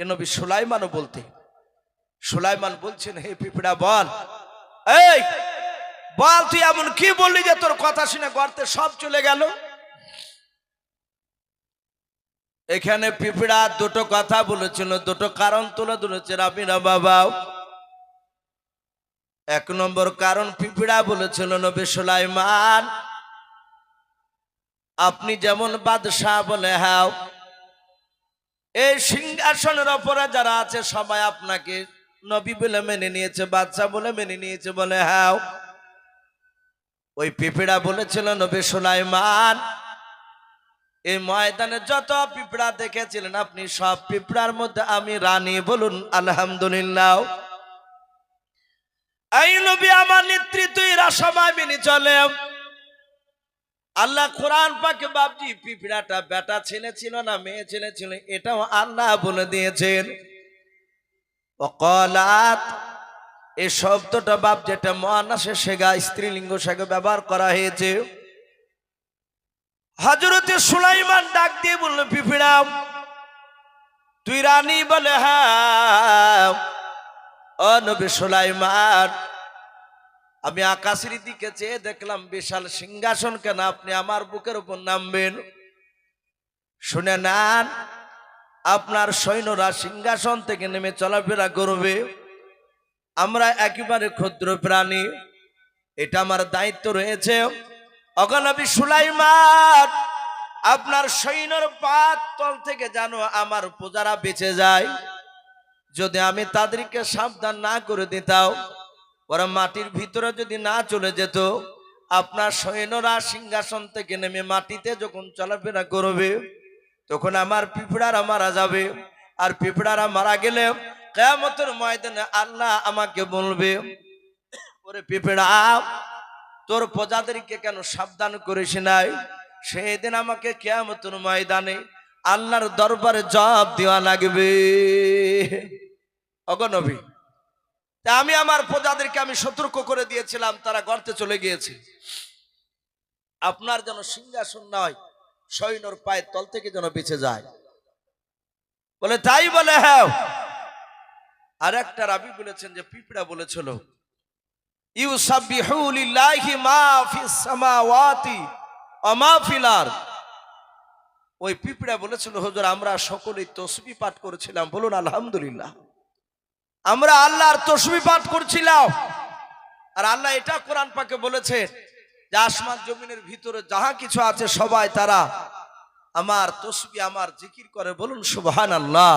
এ নবী সুলাইমানও বলতে। সুলাইমান বলছেন, হে পিঁপড়া, বল। এই, বল, তুই এমন কি বললি যে তোর কথা শুনে গর্তে সব চলে গেল? এখানে পিঁপড়া দুটো কথা বলেছিল, দুটো কারণ তুলে ধরেছে রাবিনা বাবা এক নম্বর কারণ পিঁপড়া বলেছিল নবী সুলাইমান, আপনি যেমন বাদশাহ বলে হাও, এই সিংহাসনের ওপরে যারা আছে, সবাই আপনাকে নবী বলে মেনে নিয়েছে বাচ্চা বলে মেনে নিয়েছে, বলে হ্যাঁ ওই পিঁপড়া বলেছিল, নবী সুলাইমান, এই ময়দানে যত পিঁপড়া দেখেছিলেন, আপনি সব পিঁপড়ার মধ্যে আমি রানী বলুন, আলহামদুলিল্লাহ। এই নবী আমার নেতৃত্ব, এরা সবাই মেনে চলে। আল্লাহ কোরআন পাকে বাপজি, পিঁপড়াটা বেটা ছেলে ছিল না, মেয়ে ছেলে ছিল, এটাও আল্লাহ বলে দিয়েছেন। অকলাত এই শব্দটা বাপ যেটা মহানাসে সেগা, স্ত্রীলিঙ্গ সেগা ব্যবহার করা হয়েছে। হজরতে সুলাইমান ডাক দিয়ে বলল, পিঁপড়া, তুই রানী বলে হ্যাঁ ও নবী সুলাইমান আমি আকাশের দিকে চেয়ে দেখলাম বিশাল সিংহাসন কেন আপনি আমার বুকের উপর নামবেন? শুনে নেন, আপনার সৈন্যরা সিংহাসন থেকে নেমে চলাফেরা করবে। আমরা একেবারে ক্ষুদ্র প্রাণী, এটা আমার দায়িত্ব রয়েছে। অগনবী সুলাইমান, আপনার সৈন্যর পাত তল থেকে জানো আমার পূজারা বেঁচে যায়। যদি আমি তাদেরকে সাবধান না করে দিতাম ওরা মাটির ভিতরে যদি না চলে যেত, আপনার সৈন্যরা সিংহাসন থেকে নেমে মাটিতে যখন চলাফেরা করবে, তখন আমার পিঁপড়ারা মারা যাবে। আর পিঁপড়ারা মারা গেলে কেয়ামতের ময়দানে আল্লাহ আমাকে বলবে, ওরে পিঁপড়া, তোর প্রজাদেরকে কেন সাবধান করিস নাই? সেই দিন আমাকে কেয়ামতের ময়দানে আল্লাহর দরবারে জবাব দেওয়া লাগবে। অগনবী তা আমি আমার প্রজাদেরকে আমি সতর্ক করে দিয়েছিলাম, তারা গর্তে চলে গিয়েছে। আপনার যেন সিংহাসন নয়, সৈন্যর পায়ের তল থেকে যেন বেঁচে যায়। বলে, তাই বলে হ্যাঁ। আর একটা রাবি বলেছেন যে, পিঁপড়া বলেছিল ওই পিঁপড়া বলেছিল, হুজুর, আমরা সকলেই তসবি পাঠ করেছিলাম। বলুন, আলহামদুলিল্লাহ। আমরা আল্লাহর তসবি পাঠ করছিলাম। আর আল্লাহ এটা কোরআন পাকে বলেছে যে আসমান জমিনের ভিতরে যাহা কিছু আছে সবাই তারা আমার তসবি, আমার জিকির করে। বলুন সুবহান আল্লাহ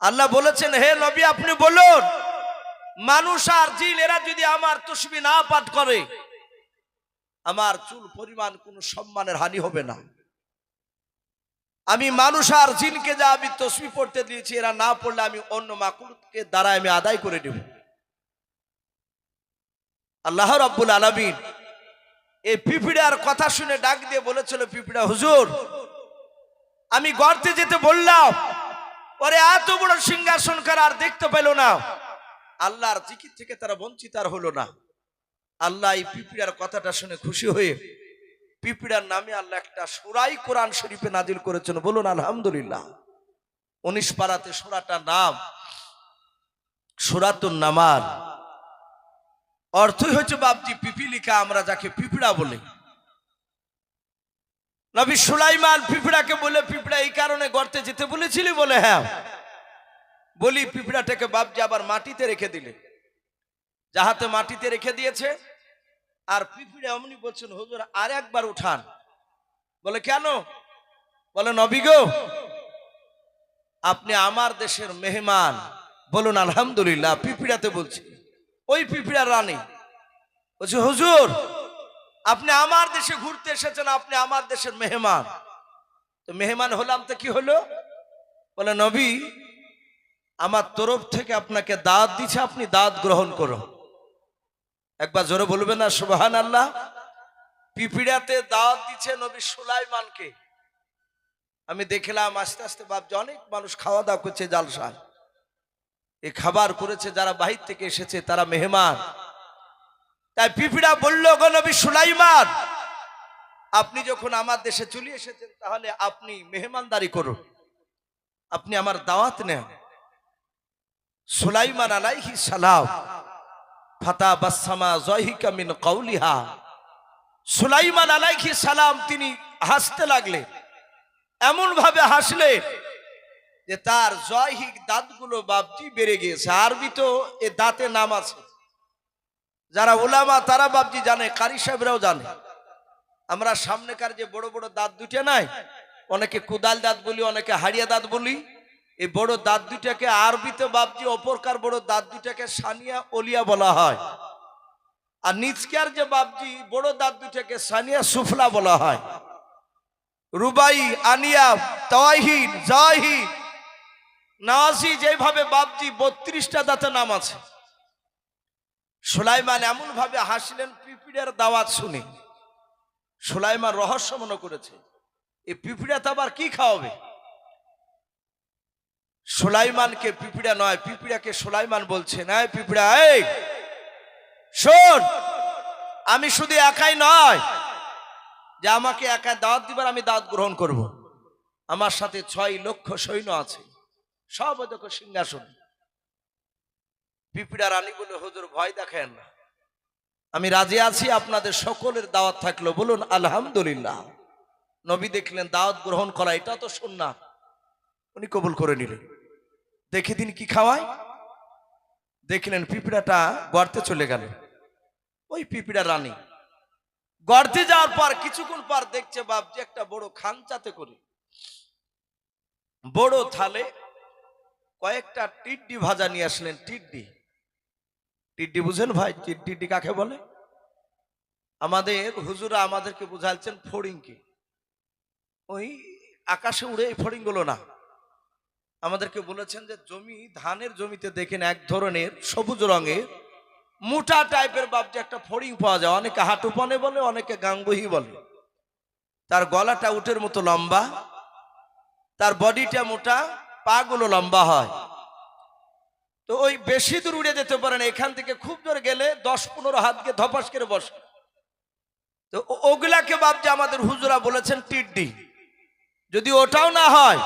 আল্লাহ বলেছেন, হে নবী, আপনি বলুন, মানুষ আর জিন, এরা যদি আমার তসবি না পাঠ করে, আমার চুল পরিমাণ কোনো সম্মানের হানি হবে না। আমি মানুষ আর জিনকে যা আমি তসবি পড়তে দিয়েছি, এরা না পড়লে আমি অন্য মাকুলকে দ্বারা আমি আদায় করে দেব আল্লাহ রাব্বুল আলামিন এই পিপিড়ার কথা শুনে ডাক দিয়ে বলেছিল, পিপিড়া, হুজুর, আমি গর্তে যেতে বললাম, ওরে এত বড় সিংহাসন কার আর দেখতে পেল না। আল্লাহর জিকির থেকে তারা বঞ্চিত আর হলো না। আল্লাহ এই পিপিড়ার কথাটা শুনে খুশি হয়ে পিপিড়ার নামে আল্লাহ একটা সুরাই কোরআন শরীফে নাজিল করেছেন। বলুন, আলহামদুলিল্লাহ। উনিশ পাড়াতে সুরাটার নাম, সুরাতুন নামার অর্থই হচ্ছে বাপজি, পিপিলিকা আমরা যাকে পিপিড়া বলি। নবী সুলাইমান পিঁপড়াকে বলে, পিঁপড়া, এই কারণে গর্তে যেতে বলেছিলি বলে? হ্যাঁ। বলি, পিঁপড়াটাকে বাপজি আবার মাটিতে রেখে দিলে। যাহাতে মাটিতে রেখে দিয়েছে আর পিঁপড়ে অমনি বলছেন, হুজুর, আর একবার উঠান। বলে, কেন? বলে, নবী গো, আপনি আমার দেশের মেহমান। বলুন, আলহামদুলিল্লাহ পিঁপড়াতে বলছি। ওই পিঁপড়ার রানী বলছে, হুজুর, আপনি আমার দেশে ঘুরতে এসেছেন, আপনি আমার দেশের মেহমান। তো মেহমান হলাম তো কি হলো? বলে, নবী, আমার তরফ থেকে আপনাকে দাঁত দিচ্ছে আপনি দাঁত গ্রহণ করুন। একবার জোরে বলবেন না সুবাহান আল্লাহ পিপিড়াতে দাওয়াত দিচ্ছে নবী সুলাইমানকে। আমি দেখলাম আস্তে আস্তে ভাবছি অনেক মানুষ খাওয়া দাওয়া করছে জালসায় এই খাবার করেছে যারা বাহির থেকে এসেছে, তারা মেহমান। তাই পিপিড়া বলল, গো নবী সুলাইমান, আপনি যখন আমার দেশে চলে এসেছেন, তাহলে আপনি মেহমানদারি করুন। আপনি আমার দাওয়াত নেন। সুলাইমান আলাইহি সালাম ফাতা বাসামা জহিকা মিন কৌলিহা সুলাইমান আলাইহি সালাম তিনি হাসতে লাগলেন এমন ভাবে হাসলেন যে তার জয়হিক দাঁতগুলো বাপটি বেড়ে গিয়েছে, আরবি তো এ দাঁতে নাম আছে। যারা ওলামা তারা বাপজি জানে, কারি সাহেবরাও জানে। আমরা সামনেকার যে বড় বড় দাঁত দুইটা নাই, অনেকে কুদাল দাঁত বলি, অনেকে হাড়িয়া দাঁত বলি এই বড় দাঁত দুইটাকে আরবিতে বাপজি অপরকার বড় দাঁত দুইটাকে সানিয়া অলিয়া বলা হয়। আর নিচকার যে বাপজি বড় দাঁত দুইটাকে সানিয়া সুফলা বলা হয়। রুবাই, আনিয়া তহিন জাহিন নাসি যেভাবে বাপজি বত্রিশটা দাঁতে নাম আছে। সুলাইমান এমন ভাবে হাসলেন, পিপিড়ের দাওয়াত শুনে। সুলাইমান রহস্য মনে করেছে, এই পিপিড়া তো আবার কি খাওয়াবে? সুলাইমানকে পিপিড়া নয়, পিপিড়াকে সোলাইমান বলছে না পিপিড়া, এই! শোন, আমি শুধু একাই নয়, যে আমাকে একা দাওয়াত দিবার আমি দাওয়াত গ্রহণ করব। আমার সাথে ছয় লক্ষ সৈন্য আছে। সব দেখো সিংহাসন। পিপিড়া রানী বলে, হুজুর, ভয় দেখেন না। আমি রাজি আছি, আপনাদের সকলের দাওয়াত থাকল। বলুন, আলহামদুলিল্লাহ। নবী দেখলেন, দাওয়াত গ্রহণ করা, এটা তো শুননা উনি কবুল করে নিলেন। দেখে দিন কি খাওয়ায়? দেখলেন পিপিড়াটা গর্তে চলে গেল। ওই পিপিড়া রানী। গর্তে যাওয়ার পর কিছুক্ষণ পর দেখছে বাপ যে একটা বড় খানচাতে করে। বড় থালে কয়েকটা টিড্ডি ভাজা নিয়ে আসলেন। টিড্ডি। টিড্ডি বুঝেন ভাই টিড্ডি কাকে বলে? আমাদের হুজুরা আমাদেরকে বুঝাচ্ছেন ফড়িংকে। ওই আকাশে উড়ে এই ফড়িংগুলো না। আমাদেরকে বলেছেন যে জমি, ধানের জমিতে দেখেন এক ধরনের সবুজ রঙের মোটা টাইপের বাপজি একটা ফড়িং পাওয়া যায়। অনেকে হাঁটুপনে বলে, অনেকে গাঙ্গহি বলে। তার গলাটা উটের মতো লম্বা, তার বডিটা মোটা, পাগুলো লম্বা হয়। তো ওই বেশি দূর উড়ে যেতে পারে না, এখান থেকে খুব দূর গেলে দশ পনেরো হাতকে ধপাস করে বসে। তো ওগুলাকে বাপজি আমাদের হুজুরা বলেছেন টিড্ডি। যদি ওটাও না হয়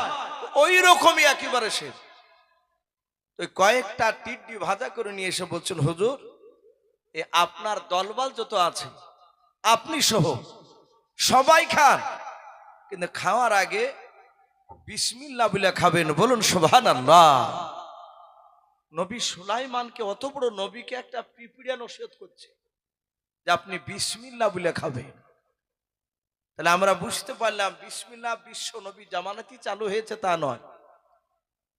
ওই রকমই একেবারে সে। ওই কয়েকটা টিড্ডি ভাজা করে নিয়ে এসে বলছেন, হুজুর, এ আপনার দলবল যত আছে, আপনি সহ সবাই খান। কিন্তু খাওয়ার আগে বিসমিল্লা বলে খাবেন, বলুন সোভান আল্লাহ নবী সুলাইমানকে অত বড় নবীকে একটা পিপিড়িয়া নসিহত করছে যে আপনি বিসমিল্লা বলে খাবেন। তাহলে আমরা বুঝতে পারলাম বিসমিল্লা বিশ্ব নবী জামানাতি চালু হয়েছে তা নয়।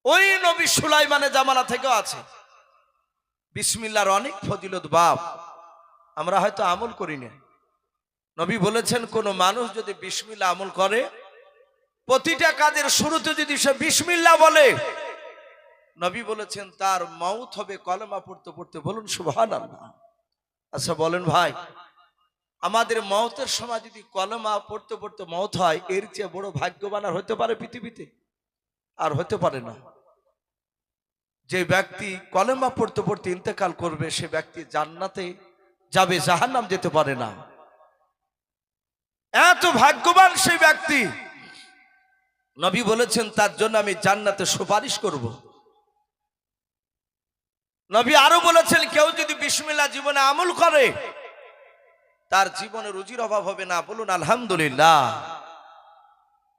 ওই নবী সুলাইমানের জামানা থেকেও আছে। বিসমিল্লার অনেক ফজিলত বাপ। আমরা হয়তো আমল করি না নবী বলেছেন, কোন মানুষ যদি বিসমিল্লা আমল করে, প্রতিটা কাজের শুরুতে যদি সে বিসমিল্লা বলে, নবী বলেছেন, তার মাউথ হবে কলমা পড়তে পড়তে। বলুন সুবহান আচ্ছা বলেন ভাই। আমাদের মৌতের সময় যদি কলমা পড়তে পড়তে মত হয়, এর চেয়ে বড় ভাগ্যবান আর হতে পারে পৃথিবীতে? আর হতে পারে না। যে ব্যক্তি কলেমা পড়তে পড়তে ইন্তেকাল করবে, সে ব্যক্তি জান্নাতে যাবে, জাহান্নাম যেতে পারে না। এত ভাগ্যবান সেই ব্যক্তি। নবী বলেছেন, তার জন্য আমি জান্নাতে সুপারিশ করব। নবী আরও বলেছেন, কেউ যদি বিসমিল্লা জীবনে আমল করে তার জীবনে রুজির অভাব হবে না, বলুন আলহামদুলিল্লাহ।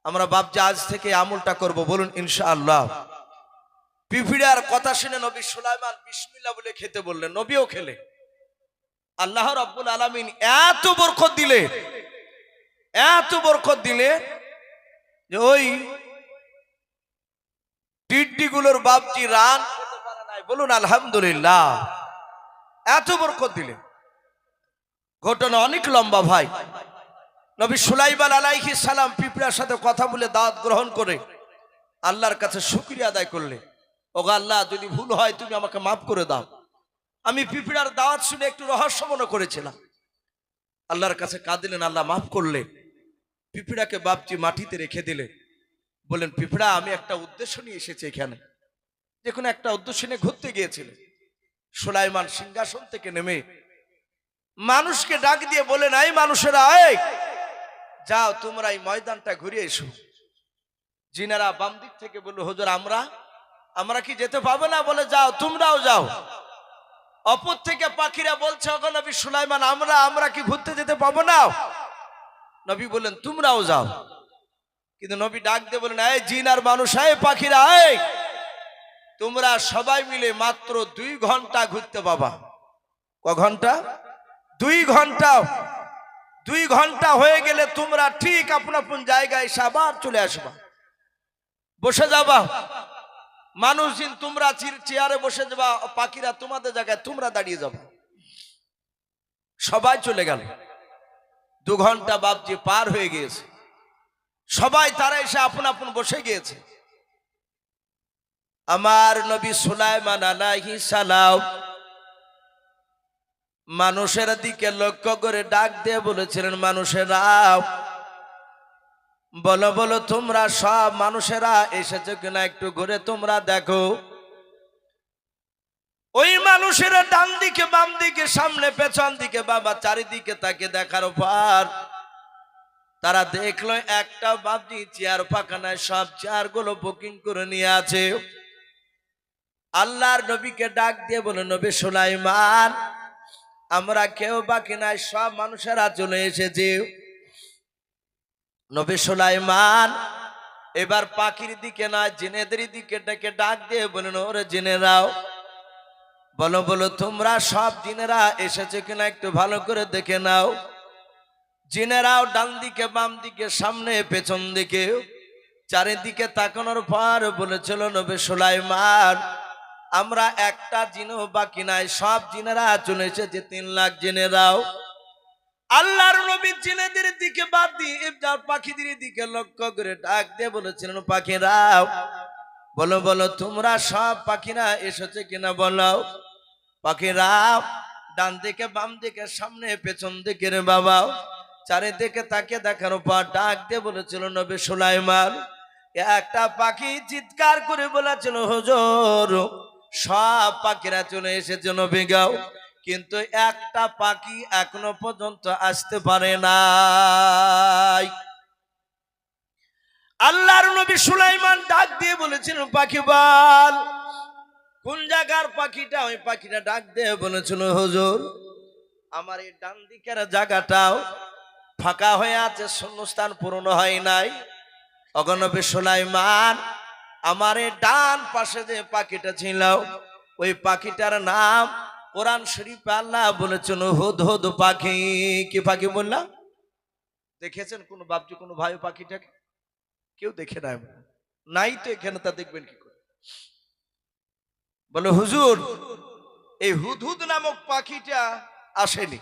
আমরা বাপজা আজ থেকে আমলটা করব, বলুন ইনশাআল্লাহ। পিপিড়ার কথা শুনে নবী সুলাইমান বিসমিল্লা বলে খেতে বললেন, নবীও খেলে। আল্লাহ রব্বুল আলমিন এত বরকত দিলে, এত বরকত দিলে যে ওই টিড্ডিগুলোর বাপজি রান বলুন আলহামদুলিল্লাহ। এত বরকত দিলে। ঘটনা অনেক লম্বা ভাই। নবী সুলাইমান আলাইহি সালাম পিঁপড়ার সাথে কথা বলে দাওয়াত গ্রহণ করে আল্লাহর কাছে শুক্রিয়া আদায় করলে, ওগো আল্লাহ, যদি ভুল হয় তুমি আমাকে মাফ করে দাও। আমি পিঁপড়ার দাওয়াত শুনে একটু রহস্য মনে করেছিলাম। আল্লাহর কাছে কাঁদিলেন, আল্লাহ মাফ করলে। পিঁপড়াকে বাপজি মাটিতে রেখে দিলে। বলেন পিঁপড়া, আমি একটা উদ্দেশ্য নিয়ে এসেছি এখানে। যে একটা উদ্দেশ্য নিয়ে ঘুরতে গিয়েছিলেন। সুলাইমান সিংহাসন থেকে নেমে মানুষকে ডাক দিয়ে বলে নাই, মানুষেরা, এই, যাও তোমরা এই ময়দানটা ঘুরে এসো। জিনারা বাম দিক থেকে বলল, হুজুর, আমরা আমরা কি যেতে পাবো না? বলে, যাও, তোমরাও যাও। অপর থেকে পাখিরা বলছে অগো নবী সুলাইমান, আমরা আমরা কি ঘুরতে যেতে পাবো না? নবী বললেন, তোমরাও যাও। কিন্তু নবী ডাক দিয়ে বললেন, এই জিন আর মানুষ আয় পাখিরা, এই, তোমরা সবাই মিলে মাত্র দুই ঘণ্টা ঘুরতে পাবা। ক ঘণ্টা? দুই ঘণ্টা দুই ঘণ্টা হয়ে গেলে তোমরা ঠিক আপন আপন জায়গায় এসে আবার চলে আসবা। বসে যাবা। মানুষ দিন তোমরা চেয়ারে বসে যাবা, পাখিরা তোমাদের জায়গায় তোমরা দাঁড়িয়ে যাবে। সবাই চলে গেল। দু ঘণ্টা বাপজি পার হয়ে গিয়েছে। সবাই তারা এসে আপন আপন বসে গিয়েছে। আমার নবী সুলাইমান আলাইহি সালাম মানুষের দিকে লক্ষ্য করে ডাক দিয়ে বলেছিলেন, মানুষেরা, বলো বলো, তোমরা সব মানুষেরা এসেছ কিনা একটু ঘুরে তোমরা দেখো। ওই মানুষেরা ডান দিকে, বাম দিকে, সামনে, পেছন দিকে, বাবা চারিদিকে তাকে দেখার পর তারা দেখল, একটা বাবজি চেয়ার পাখানায় সব চেয়ারগুলো বুকিং করে নিয়ে আছে। আল্লাহর নবীকে ডাক দিয়ে বলে, নবী সুলাইমান আমরা কেউ বাকি নাই সব মানুষেরা চলে এসেছে। নবী সুলাইমান এবার পাখির দিকে না, জিনেদের দিকে ডেকে ডাক দিয়ে বলেন ওরে জিনেরাও, বলো বলো, তোমরা সব জিনেরা এসেছে কিনা একটু ভালো করে দেখে নাও। জিনেরাও ডান দিকে, বাম দিকে, সামনে, পেছন দিকে, চারিদিকে তাকানোর পর বলেছিল, নবী সুলাইমান আমরা একটা জিনও বাকি নাই, সব জিনেরা চলে এসেছে, তিন লাখ জিনেরাও আল্লাহর নবী জিনেদের দিকে বাদ দিয়ে পাখিদের দিকে লক্ষ্য করে ডাক দিয়ে বলেছিলেন পাখিরাও বলো বলো, তোমরা সব পাখিরা এসেছে কিনা বলো? পাখিরা, ডান দিকে, বাম দিকে, সামনে, পেছন দিকে রে বাবাও চারিদিকে তাকে দেখার পর ডাক দিয়ে বলেছিল, নবী সুলাইমান, একটা পাখি চিৎকার করে বলেছিল, হুজুর সব পাখিরা চলে এসেছে নবী গাও কিন্তু একটা পাখি এখনও পর্যন্ত আসতে পারে নাই। আল্লাহর নবী সুলাইমান ডাক দিয়ে বলেছিলেন পাখি বল। কোন জায়গার পাখিটা? ওই পাখিটা ডাক দিয়ে বলেছিল, হুজুর, আমার এই ডান দিকের জায়গাটাও ফাঁকা হয়ে আছে, শূন্যস্থান পূরণ হয় নাই। অগনবী সুলাইমান আমার ডান পাশে যে পাখিটা ছিল, ওই পাখিটার নাম কোরআন শরীফ আল্লাহ বলেছেন, হুদ হুদ পাখি। কি পাখি বললাম? দেখেছেন কোন বাপজি, কোন ভাই পাখিটাকে? কেউ দেখে নাই নাই তো এখানে, তা দেখবেন কি করে? বলে, হুজুর, এই হুদহুদ নামক পাখিটা আসেনি।